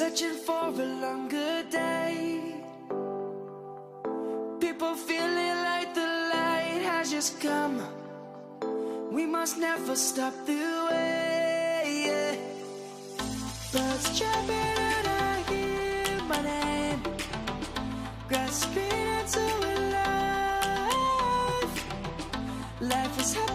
searching for a longer day. People feeling like the light has just come. We must never stop the way. Yeah. Birds chirping and I hear my name, grasping into life. Life is happy,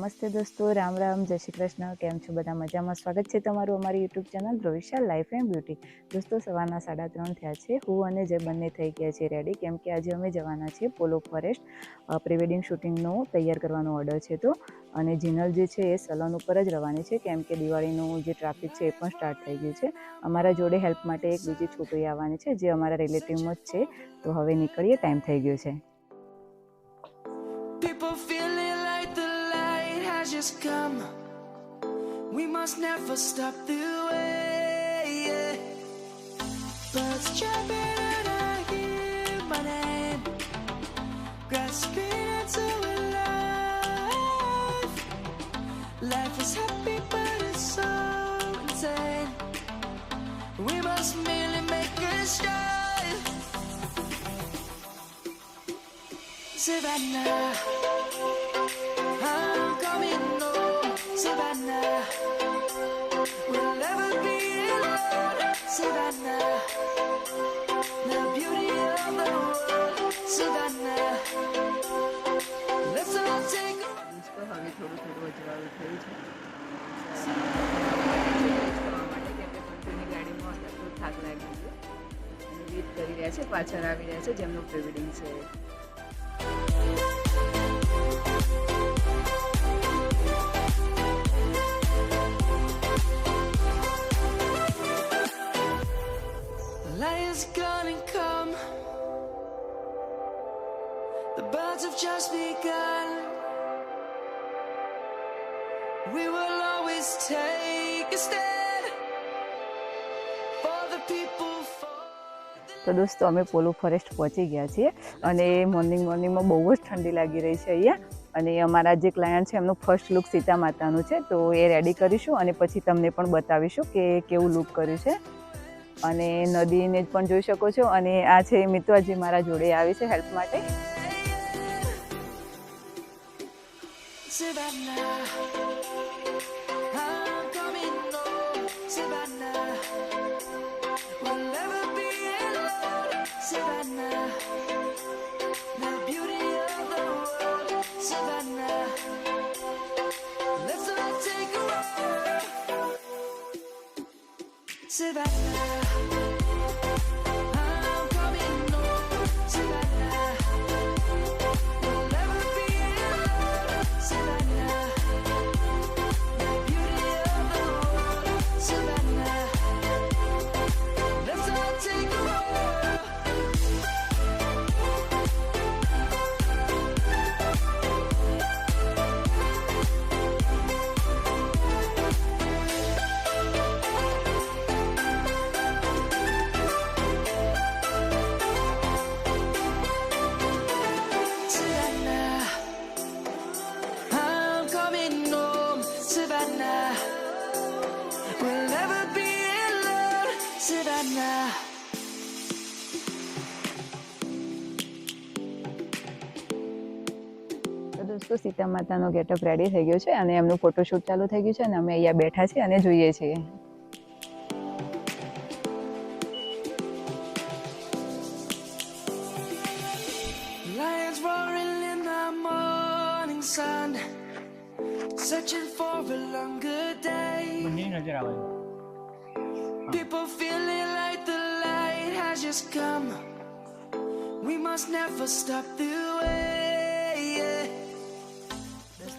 નમસ્તે દોસ્તો, રામ રામ, જય શ્રી કૃષ્ણ, કેમ છો બધા મજામાં? સ્વાગત છે તમારું અમારી YouTube channel Dhrovisha life and beauty દોસ્તો, સવારના સાડા ત્રણ થયા છે. હું અને જે બંને થઈ ગયા છે રેડી કેમ કે આજે અમે જવાના છીએ પોલો ફોરેસ્ટ પ્રિવેડિંગ શૂટિંગનો તૈયાર કરવાનો ઓર્ડર છે તો. અને જીનલ જે છે એ સલોન ઉપર જ રવાની છે, કેમ કે દિવાળીનું જે ટ્રાફિક છે એ પણ સ્ટાર્ટ થઈ ગયું છે. અમારા જોડે હેલ્પ માટે એક બીજી છોકરી આવવાની છે, જે અમારા રિલેટિવમાં જ છે. તો હવે નીકળીએ ટાઈમ થઈ ગયો છે. Has come. We must never stop the way. Yeah. Birds chirping and I hear my name, grasping into life. Life is happy, but it's so insane. We must merely make a start. Savannah. I'm હવે થોડું થોડું અજવાળું છે જવા ગાડીમાં હતા થાક લાગી ગયો અને કરી રહ્યા છે પાછળ આવી રહ્યા છે જેમનું પ્રિવેડિંગ છે Birds have just begun. We will always take a stand for the people. તો દોસ્તો, અમે પોલો ફોરેસ્ટ પહોંચી ગયા છીએ અને મોર્નિંગ મોર્નિંગમાં બહુ જ ઠંડી લાગી રહી છે અહીંયા અને અમારા જે ક્લાયન્ટ છે, એમનું ફર્સ્ટ લુક સીતા માતાનું છે, તો એ રેડી કરીશું અને પછી તમને પણ બતાવીશું કે કેવું લુક કર્યું છે અને નદીને પણ જોઈ શકો છો અને આ છે મિત્વા જે મારા જોડે આવી છે હેલ્પ માટે Savannah. I'm coming home, Savannah. We'll never be alone, Savannah. The beauty of the world, Savannah. Let's all take a walk, Savannah. દોસ્તો સીતા માતાનો ગેટઅપ રેડી થઈ ગયો છે અને એમનું ફોટોશૂટ ચાલુ થઈ ગયું છે અને અમે અહીંયા બેઠા છીએ અને જોઈએ છીએ Lions roaring in the morning sun, searching for a longer day. People feeling like the light has just come. We must never stop the way. Yeah.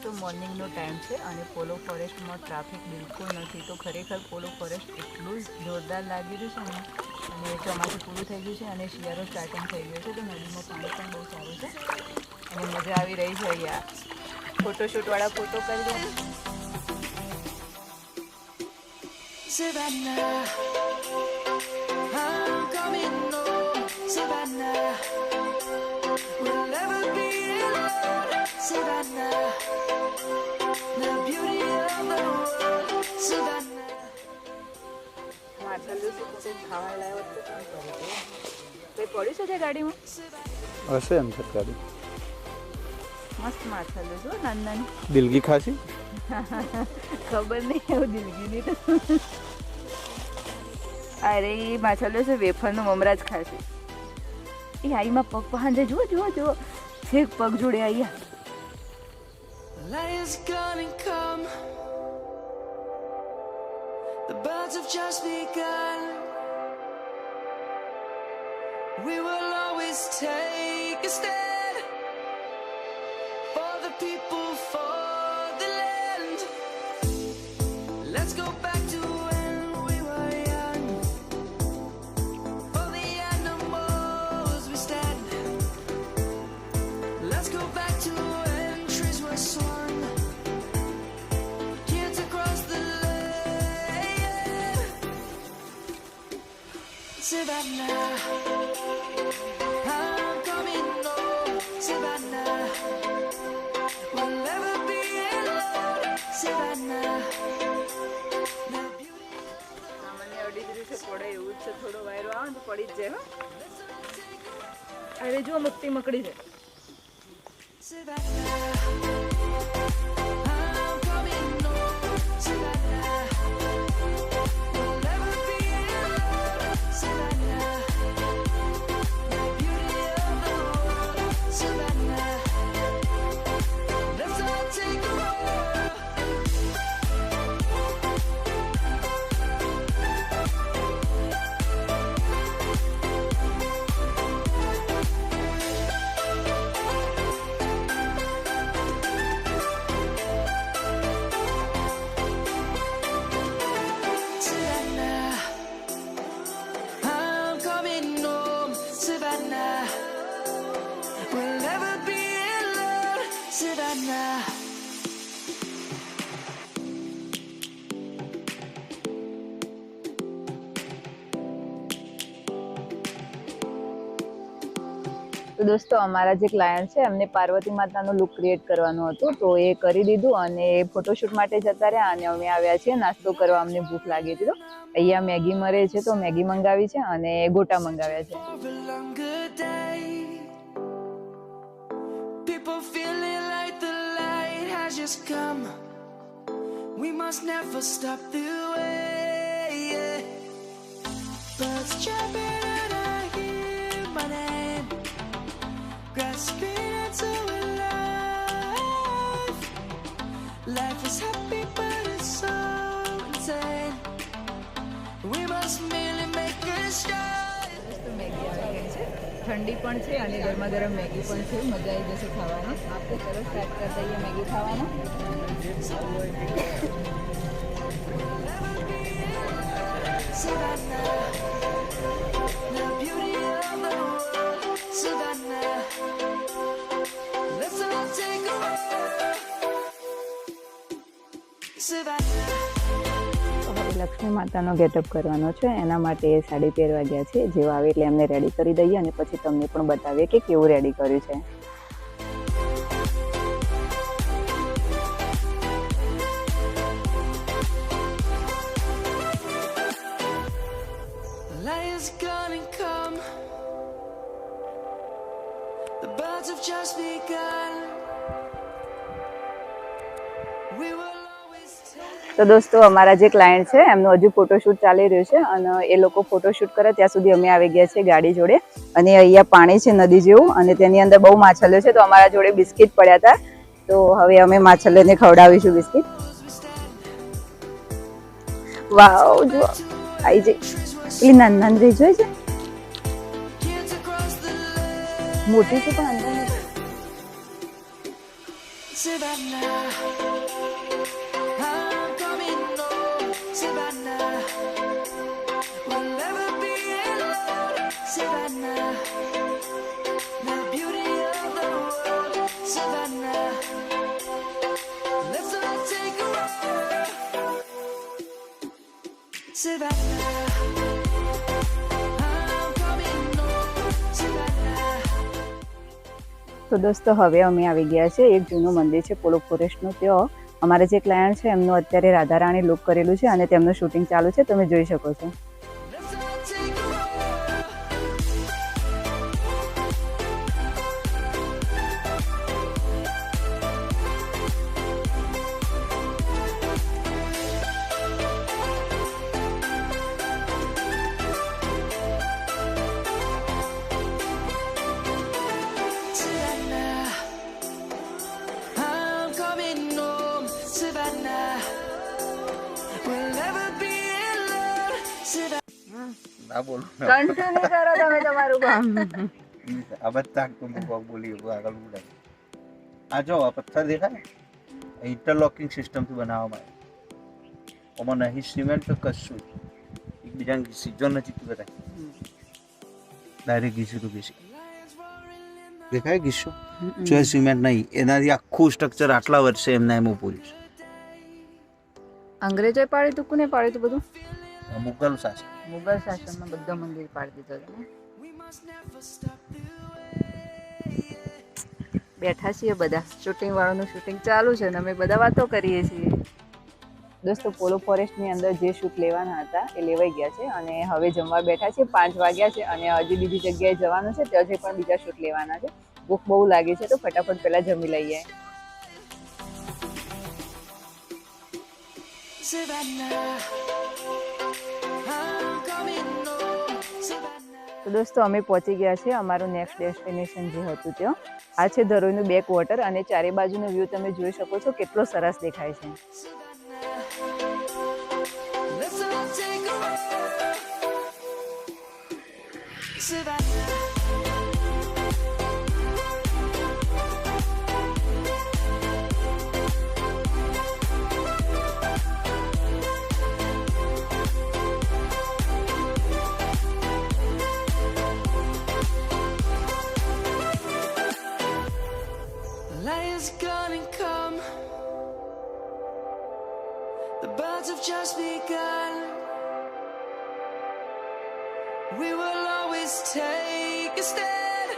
દોસ્તો મોર્નિંગનો ટાઈમ છે અને પોલો ફોરેસ્ટમાં ટ્રાફિક બિલકુલ નથી. તો ખરેખર પોલો ફોરેસ્ટ એટલું જ જોરદાર લાગી રહ્યું છે અને ચોમાસું પૂરું થઈ ગયું છે અને શિયાળો સ્ટાર્ટિંગ થઈ ગયો છે, તો નદીમાં પાણી પણ બહુ સારું છે. અને મજા આવી રહી છે અહીંયા. ફોટોશૂટવાળા ફોટો કરી દે. ખાવા લાવ્યો છે કંઈ પડ્યું છે ગાડીમાં? હશે એમ છે ગાડી. મસ્ત માછલું જો નાની નાની. દિલગી ખાસી? ખબર નહીં એવું દિલગીની તો. અરે એ માછલું છે વેફરનું મમરા જ ખાશે. એ આઈમાં પગ પહાંજે જુઓ જુઓ જુઓ. છેક પગ જોડે આયા Light is gonna come. The birds have just begun. We will always take a stand પડી જ જાય હવે જુઓ મુક્તિ મકડી છે. તો દોસ્તો, અમારા જે ક્લાયન્ટ છે, એમને પાર્વતી માતાનું લુક ક્રિએટ કરવાનું હતું, તો એ કરી દીધું અને ફોટોશૂટ માટે જતા રહ્યા અને અમે આવ્યા છીએ, નાસ્તો કરવા અમને ભૂખ લાગી હતી અહીંયા મેગી મરે છે, તો મેગી મંગાવી છે અને ગોટા મંગાવ્યા છે. Just come. We must never stop the way. Yeah. Birds chirping and I hear my name. Grasping into ઠંડી પણ છે અને ગરમા ગરમ મેગી પણ છે. મજા આવી જશે ખાવાની આપણે તરત સ્ટાર્ટ કરી દઈએ મેગી ખાવાનું લક્ષ્મી માતાનો ગેટઅપ કરવાનો છે એના માટે એ સાડી પહેરવા ગયા છે જેવા આવે એટલે એમને રેડી કરી દઈએ અને પછી તમને પણ બતાવીએ કે કેવું રેડી કર્યું છે just begun. We take. તો દોસ્તો, અમારા જે ક્લાયન્ટ છે, એમનું હજુ ફોટોશૂટ ચાલી રહ્યું છે અને એ લોકો ફોટોશૂટ કરે, ત્યાં સુધી અમે આવી ગયા છીએ ગાડી જોડે. અને અહીંયા પાણી છે નદી જેવું અને તેની અંદર બહુ માછલીઓ છે, તો અમારા જોડે બિસ્કિટ પડ્યા હતા. તો હવે અમે માછલીઓને ખવડાવીશું બિસ્કિટ. વાવ જો આઈ જઈ પેલી નાની નાની જોઈ છે. મોટી છે, પણ અંદર. તો દોસ્તો, હવે અમે આવી ગયા છે એક જૂનું મંદિર છે પોલો ફોરેસ્ટનું. ત્યાં અમારે જે ક્લાયન્ટ છે, એમનું અત્યારે રાધારાણી લુક કરેલું છે અને તેમનું શૂટિંગ ચાલુ છે. તમે જોઈ શકો છો. ના બોલું. કન્ટિન્યુ કરો તમે તમારું કામ. આ બધા તું બોલી આગળ બોલાય આ જો આ પથ્થર દેખાય ઇન્ટરલોકિંગ સિસ્ટમથી બનાવવામાં આવે. આમાં નહીં સિમેન્ટ તો કશું. એકબીજાને ઘીસીજો નથી તું બધા ડાયરેક્ટ ઘીસી તું ઘીસી. દેખાય ઘીસો? જો સિમેન્ટ નહીં એનાથી આખું સ્ટ્રક્ચર આટલા વર્ષે એમના એમ પૂર્યું છે. અંગ્રેજોએ પાડી તું કોને પાડ્યું હતું બધું? મુગલ શાસન. મુગલ શાસનમાં બધા મંદિર પાડી દીધો હતો બેઠા છીએ બધા. શૂટિંગ વાળાનું શૂટિંગ ચાલુ છે ને અમે બધા વાતો કરીએ છીએ. દોસ્તો પોલો ફોરેસ્ટની અંદર જે શૂટ લેવાના હતા એ લેવાઈ ગયા છે અને હવે જમવા બેઠા છે પાંચ વાગ્યા છે અને હજી બીજી જગ્યાએ જવાનું છે ત્યાં હજી પણ બીજા શૂટ લેવાના છે. ભૂખ બહુ લાગી છે તો ફટાફટ પહેલાં જમી લઈએ. તો દોસ્તો, અમે પહોંચી ગયા છીએ અમારું નેક્સ્ટ ડેસ્ટિનેશન જે હતું ત્યાં. આ છે ધરોઈનું બેક વોટર અને ચારે બાજુનો વ્યૂ તમે જોઈ શકો છો કેટલો સરસ દેખાય છે. Take a stand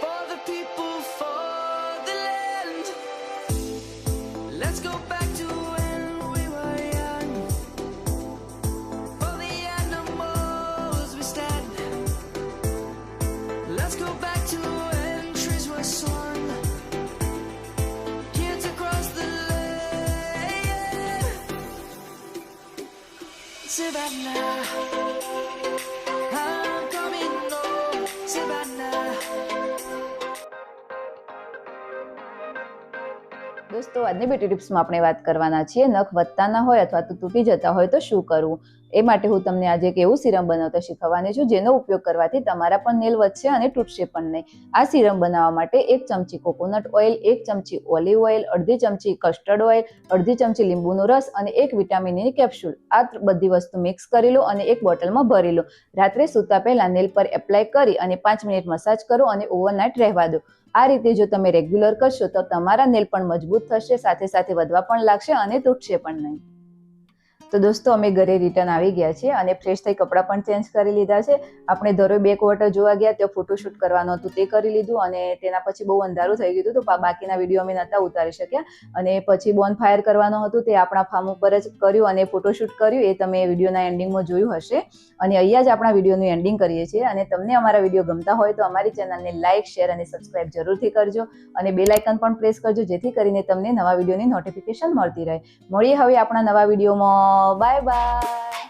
for the people, for the land. Let's go back to when we were young. For the animals we stand. Let's go back to when trees were swung. Kids across the land. Savannah. દોસ્તો, આજની beauty ટિપ્સમાં આપણે વાત કરવાના છીએ. નખ વધતા ના હોય અથવા તો તૂટી જતા હોય તો શું કરવું? એ માટે હું તમને આજે એક એવું સિરમ બનાવતા શીખવવાની છું, જેનો ઉપયોગ કરવાથી તમારા પણ નેલ વધશે અને તૂટશે પણ નહીં. આ સિરમ બનાવવા માટે એક ચમચી કોકોનટ ઓઇલ, એક ચમચી ઓલિવ ઓઇલ, અડધી ચમચી કસ્ટર્ડ ઓઇલ, અડધી ચમચી લીંબુનો રસ અને એક વિટામિનની કેપ્સ્યુલ. આ બધી વસ્તુ મિક્સ કરી લો અને એક બોટલમાં ભરી લો. રાત્રે સૂતા પહેલા નેલ પર એપ્લાય કરી અને પાંચ મિનિટ મસાજ કરો અને ઓવરનાઇટ રહેવા દો. આ રીતે જો તમે રેગ્યુલર કરશો તો તમારા નેલ પણ મજબૂત થશે, સાથે સાથે વધવા પણ લાગશે અને તૂટશે પણ નહીં. તો દોસ્તો, અમે ઘરે રિટર્ન આવી ગયા છીએ અને ફ્રેશ થઈ કપડાં પણ ચેન્જ કરી લીધા છે. આપણે ધરો બે ક્વાર્ટર જોવા ગયા, ત્યાં ફોટોશૂટ કરવાનું હતું તે કરી લીધું અને તેના પછી બહુ અંધારું થઈ ગયું હતું, તો બાકીના વીડિયો અમે નહોતા ઉતારી શક્યા. અને પછી બોન ફાયર કરવાનું હતું, તે આપણા ફાર્મ ઉપર જ કર્યું અને ફોટોશૂટ કર્યું. એ તમે વિડીયોના એન્ડિંગમાં જોયું હશે. અને અહીંયા જ આપણા વિડીયોનું એન્ડિંગ કરીએ છીએ. અને તમને અમારા વીડિયો ગમતા હોય તો અમારી ચેનલને લાઇક શેર અને સબસ્ક્રાઇબ જરૂરથી કરજો. અને બે લાઇકન પણ પ્રેસ કરજો, જેથી કરીને તમને નવા વિડીયોની નોટિફિકેશન મળતી રહે. મળીએ હવે આપણા નવા વિડીયોમાં Bye bye.